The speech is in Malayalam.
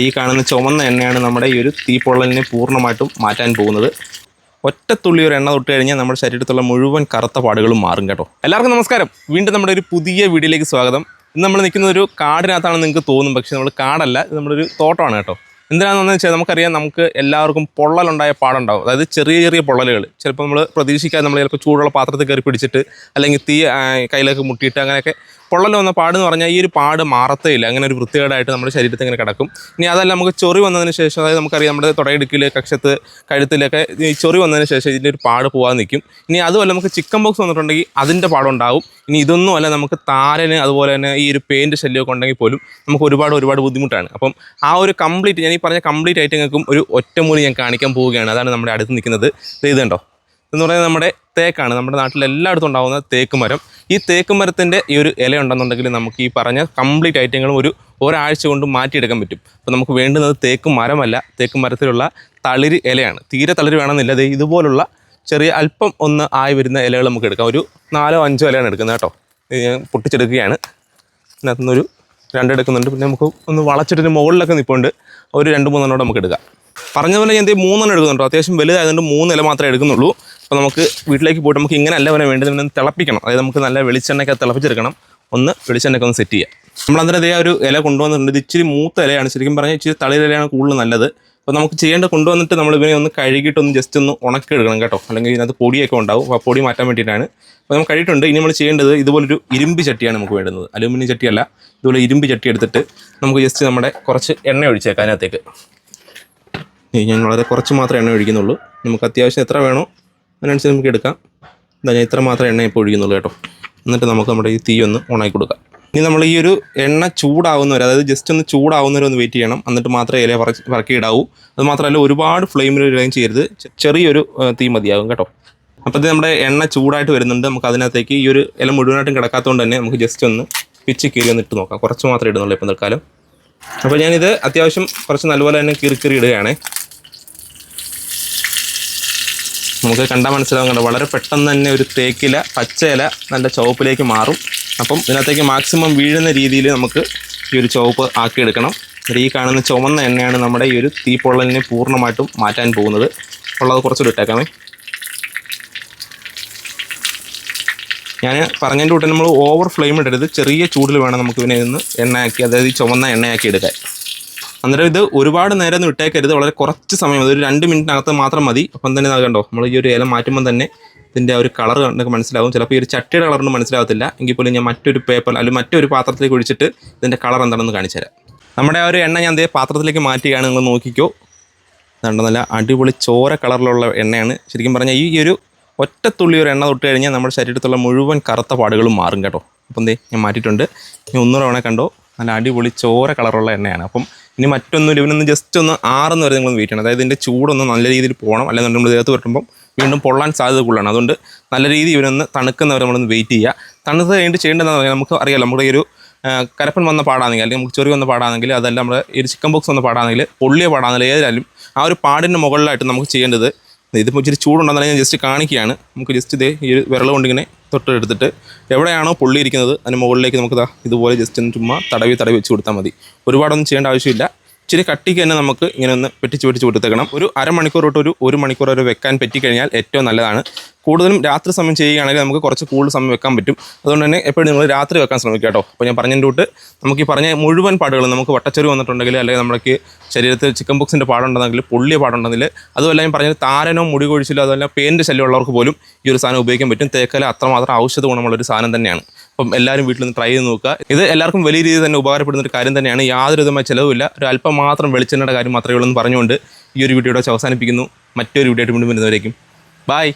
ഈ കാണുന്ന ചുമന്ന എണ്ണയാണ് നമ്മുടെ ഈ ഒരു തീപ്പൊള്ളലിനെ പൂർണമായിട്ടും മാറ്റാൻ പോകുന്നത്. ഒറ്റ തുള്ളി ഒരു എണ്ണ തൊട്ട് കഴിഞ്ഞാൽ നമ്മുടെ ശരീരത്തുള്ള മുഴുവൻ കറുത്ത പാടുകളും മാറും കേട്ടോ. എല്ലാവർക്കും നമസ്കാരം. വീണ്ടും നമ്മുടെ ഒരു പുതിയ വീഡിയോയിലേക്ക് സ്വാഗതം. ഇന്ന് നമ്മൾ നിൽക്കുന്ന ഒരു കാടിനകത്താണ് നിങ്ങൾക്ക് തോന്നും പക്ഷേ നമ്മൾ കാടല്ല ഇത് നമ്മുടെ ഒരു തോട്ടമാണ് കേട്ടോ. എന്തിനാണെന്ന് വെച്ചാൽ നമുക്കറിയാം നമുക്ക് എല്ലാവർക്കും പൊള്ളലുണ്ടായ പാടുണ്ടാവും. അതായത് ചെറിയ ചെറിയ പൊള്ളലുകൾ. ചിലപ്പോൾ നമ്മൾ പ്രതീക്ഷിക്കാതെ നമ്മൾ ചിലപ്പോൾ ചൂടുള്ള പാത്രത്തിൽ കയറി പിടിച്ചിട്ട് അല്ലെങ്കിൽ തീ കയ്യിലേക്ക് മുട്ടിയിട്ട് അങ്ങനെയൊക്കെ പൊള്ളൽ വന്ന പാട് എന്ന് പറഞ്ഞാൽ ഈ ഒരു പാട് മാറത്തേയില്ല. അങ്ങനെ ഒരു വൃത്തികേടായിട്ട് നമ്മുടെ ശരീരത്തിൽ ഇങ്ങനെ കിടക്കും. ഇനി അതല്ല നമുക്ക് ചൊറി വന്നതിന് ശേഷം അതായത് നമുക്കറിയാം നമ്മുടെ തുടയിടുക്കിൽ കക്ഷത്ത് കഴുത്തിലൊക്കെ ഈ ചൊറി വന്നതിന് ശേഷം ഇതിന്റെ ഒരു പാട് പോകാൻ നിൽക്കും. ഇനി അതുമല്ല നമുക്ക് ചിക്കൻ ബോക്സ് വന്നിട്ടുണ്ടെങ്കിൽ അതിന്റെ പാടുണ്ടാവും. ഇനി ഇതൊന്നും അല്ല നമുക്ക് താരന് അതുപോലെ തന്നെ ഈ ഒരു പെയിന്റ് ശല്യമൊക്കെ ഉണ്ടെങ്കിൽ പോലും നമുക്ക് ഒരുപാട് ഒരുപാട് ബുദ്ധിമുട്ടാണ്. അപ്പം ആ ഒരു കംപ്ലീറ്റ് ഞാൻ ഈ പറഞ്ഞ കംപ്ലീറ്റ് ആയിട്ട് ഞങ്ങൾക്കും ഒരു ഒറ്റമൂലി ഞാൻ കാണിക്കാൻ പോവുകയാണ്. അതാണ് നമ്മുടെ അടുത്ത് നിൽക്കുന്നത്. ഇത് കണ്ടോ എന്ന് പറയുന്നത് നമ്മുടെ തേക്കാണ്. നമ്മുടെ നാട്ടിൽ എല്ലായിടത്തും ഉണ്ടാകുന്ന തേക്ക് മരം. ഈ തേക്ക് മരത്തിന്റെ ഈ ഒരു ഇല ഉണ്ടെന്നുണ്ടെങ്കിൽ നമുക്ക് ഈ പറഞ്ഞ കംപ്ലീറ്റ് ഐറ്റങ്ങളും ഒരു ഒരാഴ്ച കൊണ്ട് മാറ്റിയെടുക്കാൻ പറ്റും. അപ്പോൾ നമുക്ക് വേണ്ടുന്നത് തേക്ക് മരമല്ല തേക്ക് മരത്തിലുള്ള തളിര് ഇലയാണ്. തീരെ തളിര് വേണമെന്നില്ല. ദേ ഇതുപോലുള്ള ചെറിയ അല്പം ഒന്ന് ആയി വരുന്ന ഇലകൾ നമുക്ക് എടുക്കാം. ഒരു നാലോ അഞ്ചോ ഇലയാണ് എടുക്കുന്നത് കേട്ടോ. ഞാൻ പൊട്ടിച്ചെടുക്കുകയാണ്. ഇതിനകത്തുനിന്നൊരു രണ്ടെടുക്കുന്നുണ്ട് പിന്നെ നമുക്ക് ഒന്ന് വളച്ചിട്ടൊരു മുകളിലൊക്കെ നിൽപ്പുണ്ട് ഒരു രണ്ട് മൂന്നെണ്ണം നമുക്ക് എടുക്കാം. പറഞ്ഞ പോലെ ഞാൻ മൂന്നെണ്ണം എടുക്കുന്നുണ്ടോ അത്യാവശ്യം വലുതായതുകൊണ്ട് മൂന്ന് ഇല മാത്രമേ എടുക്കുന്നുള്ളൂ. അപ്പോൾ നമുക്ക് വീട്ടിലേക്ക് പോയിട്ട് നമുക്ക് ഇങ്ങനെ അല്ല വരെ വേണ്ടത് ഒന്ന് തിളപ്പിക്കണം. അതായത് നമുക്ക് നല്ല വെളിച്ചെണ്ണയൊക്കെ തിളപ്പിച്ചെടുക്കണം. ഒന്ന് വെളിച്ചെണ്ണയൊക്കെ ഒന്ന് സെറ്റ് ചെയ്യാം അന്നേരം ഇതേ ഒരു ഇല കൊണ്ടുവന്നിട്ടുണ്ട്. ഇത് ഇച്ചിരി മൂത്ത ഇലയാണ്. ശരിക്കും പറഞ്ഞാൽ ഇച്ചിരി തളിരിലയാണ് കൂടുതൽ നല്ലത്. അപ്പോൾ നമുക്ക് ചെയ്യേണ്ട കൊണ്ടുവന്നിട്ട് നമ്മൾ ഇവനെ ഒന്ന് കഴുകിയിട്ട് ഒന്ന് ജസ്റ്റ് ഒന്ന് ഉണക്കി എടുക്കണം കേട്ടോ. അല്ലെങ്കിൽ ഇതിനകത്ത് പൊടിയൊക്കെ ഉണ്ടാവും. ആ പൊടി മാറ്റാൻ വേണ്ടിയിട്ടാണ്. അപ്പോൾ നമ്മൾ കഴിയിട്ടുണ്ട് ഇനി നമ്മൾ ചെയ്യേണ്ടത് ഇതുപോലൊരു ഇരുമ്പ് ചട്ടിയാണ് നമുക്ക് വേണ്ടുന്നത്. അലുമിനിയം ചട്ടിയല്ല ഇതുപോലെ ഇരുമ്പ് ചട്ടി എടുത്തിട്ട് നമുക്ക് ജസ്റ്റ് നമ്മുടെ കുറച്ച് എണ്ണ ഒഴിച്ചേക്കാം അതിനകത്തേക്ക്. ഇനി ഞാൻ വളരെ കുറച്ച് മാത്രമേ എണ്ണ ഒഴിക്കുന്നുള്ളൂ. നമുക്ക് അത്യാവശ്യം എത്ര വേണോ അതിനനുസരിച്ച് നമുക്ക് എടുക്കാം. എന്താ ഞാൻ ഇത്ര മാത്രം എണ്ണ ഇപ്പോൾ ഒഴിക്കുന്നുള്ളൂ കേട്ടോ. എന്നിട്ട് നമുക്ക് നമ്മുടെ ഈ തീ ഒന്ന് ഓണാക്കി കൊടുക്കാം. ഇനി നമ്മൾ ഈ ഒരു എണ്ണ ചൂടാവുന്നവരെ അതായത് ജസ്റ്റ് ഒന്ന് ചൂടാവുന്നവരെ ഒന്ന് വെയിറ്റ് ചെയ്യണം. എന്നിട്ട് മാത്രമേ ഇല വറക്കി ഇടാവൂ. അത് മാത്രമല്ല ഒരുപാട് ഫ്ലെയിമിൽ ഇടുകയും ചെയ്യരുത്. ചെറിയൊരു തീ മതിയാകും കേട്ടോ. അപ്പോൾ നമ്മുടെ എണ്ണ ചൂടായിട്ട് വരുന്നുണ്ട്. നമുക്ക് അതിനകത്തേക്ക് ഈ ഒരു ഇല മുഴുവനായിട്ടും കിടക്കാത്തതുകൊണ്ട് തന്നെ നമുക്ക് ജസ്റ്റ് ഒന്ന് പിച്ച് കീറി ഒന്ന് ഇട്ട് നോക്കാം. കുറച്ച് മാത്രമേ ഇടുന്നുള്ളൂ ഇപ്പം തൽക്കാലം. അപ്പോൾ ഞാനിത് അത്യാവശ്യം കുറച്ച് നല്ലപോലെ തന്നെ കീറി കീറി ഇടുകയാണേ. നമുക്ക് കണ്ടാൽ മനസ്സിലാവും കണ്ടോ വളരെ പെട്ടെന്ന് തന്നെ ഒരു തേക്കില പച്ചയില നല്ല ചുവപ്പിലേക്ക് മാറും. അപ്പം ഇതിനകത്തേക്ക് മാക്സിമം വീഴുന്ന രീതിയിൽ നമുക്ക് ഈ ഒരു ചുവപ്പ് ആക്കിയെടുക്കണം. ഈ കാണുന്ന ചുവന്ന എണ്ണയാണ് നമ്മുടെ ഈ ഒരു തീപ്പൊള്ളലിനെ പൂർണമായിട്ടും മാറ്റാൻ പോകുന്നത്. ഉള്ളത് കുറച്ചുകൂടി ഇട്ടേക്കാമേ. ഞാൻ പറഞ്ഞതിന്റെ കൂട്ടം നമ്മൾ ഓവർ ഫ്ലെയിം ഇടരുത്. ചെറിയ ചൂടിൽ വേണം നമുക്ക് ഇതിനെ നിന്ന് എണ്ണയാക്കി അതായത് ഈ ചുവന്ന എണ്ണയാക്കി എടുക്കാൻ. അന്നേരം ഇത് ഒരുപാട് നേരം ഒന്നും ഇട്ടേക്കരുത്. വളരെ കുറച്ച് സമയം ഒരു രണ്ട് മിനിറ്റിനകത്ത് മാത്രം മതി. അപ്പം തന്നെ കണ്ടോ നമ്മൾ ഈ ഒരു ഇല മാറ്റുമ്പോൾ തന്നെ ഇതിന്റെ ഒരു കളർ കണ്ടൊക്കെ മനസ്സിലാവും. ചിലപ്പോൾ ഈ ഒരു ചട്ടിയുടെ കളറൊന്നും മനസ്സിലാവത്തില്ല. എങ്കിൽ പോലും ഞാൻ മറ്റൊരു പേപ്പർ അല്ലെങ്കിൽ മറ്റൊരു പാത്രത്തിലേക്ക് ഒഴിച്ചിട്ട് ഇതിന്റെ കളർ എന്താണെന്ന് കാണിച്ചു തരാം. നമ്മുടെ ആ ഒരു എണ്ണ ഞാൻ ദേ പാത്രത്തിലേക്ക് മാറ്റുകയാണ്. നിങ്ങൾ നോക്കിക്കോ. അതുകൊണ്ട് നല്ല അടിപൊളി ചോര കളറിലുള്ള എണ്ണയാണ്. ശരിക്കും പറഞ്ഞാൽ ഈ ഒരു ഒറ്റത്തുള്ളി ഒരു എണ്ണ തൊട്ട് കഴിഞ്ഞാൽ നമ്മുടെ ശരീരത്തുള്ള മുഴുവൻ കറുത്ത പാടുകളും മാറും കേട്ടോ. അപ്പം എന്തേ ഞാൻ മാറ്റിയിട്ടുണ്ട്. ഇനി ഒന്നുകൂടെ വേണേ കണ്ടോ? നല്ല അടിപൊളി ചോര കളറുള്ള എണ്ണയാണ്. അപ്പം ഇനി മറ്റൊന്നും ഇവനൊന്ന് ജസ്റ്റ് ഒന്ന് ആറ് വരെ നിങ്ങൾ വെയിറ്റ് ചെയ്യണം. അതായത് ഇതിന്റെ ചൂടൊന്ന് നല്ല രീതിയിൽ പോകണം. അല്ലെങ്കിൽ നമ്മൾ ഇതിനകത്ത് വരുമ്പം വീണ്ടും പൊള്ളാൻ സാധ്യത കൂടുതലാണ് അതുകൊണ്ട് നല്ല രീതിയിൽ ഇവനൊന്ന് തണുക്കുന്നവരെ നമ്മളൊന്ന് വെയിറ്റ് ചെയ്യുക. തണുത്ത് കഴിഞ്ഞിട്ട് ചെയ്യേണ്ടതെന്ന് പറഞ്ഞാൽ നമുക്ക് അറിയാം. നമ്മുടെ ഈ ഒരു കരപ്പൻ വന്ന പാടാണെങ്കിൽ അല്ലെങ്കിൽ നമുക്ക് ചെറിയ വന്ന പാടാണെങ്കിൽ അതല്ല നമ്മുടെ ഈ ചിക്കൻ ബോക്സ് വന്ന പാടാണെങ്കിൽ പൊള്ളിയ പാടാണെങ്കിൽ ഏതായാലും ആ ഒരു പാടിന്റെ മുകളിലായിട്ട് നമുക്ക് ചെയ്യേണ്ടത് ഇതിപ്പോൾ ഇച്ചിരി ചൂടുണ്ടെന്നുണ്ടെങ്കിൽ ഞാൻ ജസ്റ്റ് കാണിക്കുകയാണ് നമുക്ക് ജസ്റ്റ് ഇതേ ഈ ഒരു വിരൽ കൊണ്ടിങ്ങനെ തൊട്ടെടുത്തിട്ട് എവിടെയാണോ പൊള്ളിയിരിക്കുന്നത് അതിന് മുകളിലേക്ക് നമുക്ക് ദാ ഇതുപോലെ ജസ്റ്റ് ഒന്ന് ചുമ്മാ തടവി തടവി വെച്ച് കൊടുത്താൽ മതി. ഒരുപാടൊന്നും ചെയ്യേണ്ട ആവശ്യമില്ല. ഇച്ചിരി കട്ടിക്ക് തന്നെ നമുക്ക് ഇങ്ങനെ ഒന്ന് പെട്ടിച്ച് പെട്ടിച്ച് കൊടുത്തേക്കണം. ഒരു അരമണിക്കൂർ തൊട്ട് ഒരു ഒരു മണിക്കൂർ വരെ വെക്കാൻ പറ്റിക്കഴിഞ്ഞാൽ ഏറ്റവും നല്ലതാണ്. കൂടുതലും രാത്രി സമയം ചെയ്യുകയാണെങ്കിൽ നമുക്ക് കുറച്ച് കൂടുതൽ സമയം വെക്കാൻ പറ്റും. അതുകൊണ്ട് തന്നെ എപ്പോഴും നിങ്ങൾ രാത്രി വെക്കാൻ ശ്രമിക്കുക കേട്ടോ. അപ്പോൾ ഞാൻ പറഞ്ഞതിന്റെ തൊട്ട് നമുക്ക് ഈ പറഞ്ഞ മുഴുവൻ പാടുകളും നമുക്ക് വട്ടച്ചൊരു വന്നിട്ടുണ്ടെങ്കിൽ അല്ലെങ്കിൽ നമ്മൾക്ക് ശരീരത്തിൽ ചിക്കൻ ബോക്സിന്റെ പാടുണ്ടെന്നെങ്കിൽ പൊള്ളിയ പാടുണ്ടെങ്കിൽ അതുമല്ല ഞാൻ പറഞ്ഞത് താരനോ മുടി കൊഴിച്ചിലോ അതുമല്ല പേന്റെ ശല്യം ഉള്ളവർക്ക് പോലും ഈ ഒരു സാധനം ഉപയോഗിക്കാൻ പറ്റും. തേക്കല അത്രമാത്രം ഔഷധ ഗുണമുള്ളൊരു സാധനം തന്നെയാണ്. അപ്പം എല്ലാവരും വീട്ടിൽ നിന്ന് ട്രൈ ചെയ്ത് നോക്കുക. ഇത് എല്ലാവർക്കും വലിയ രീതിയിൽ തന്നെ ഉപകാരപ്പെടുന്ന ഒരു കാര്യം തന്നെയാണ്. യാതൊരു വിധമായ ചിലവില്ല ഒരു അല്പം മാത്രം വെളിച്ചെണ്ണയുടെ കാര്യം മാത്രമേ ഉള്ളൂ എന്ന് പറഞ്ഞുകൊണ്ട് ഈ ഒരു വീഡിയോ അവസാനിപ്പിക്കുന്നു. മറ്റൊരു വീഡിയോ ആയിട്ട് വീണ്ടും വരുന്നവരേക്കും. ബൈ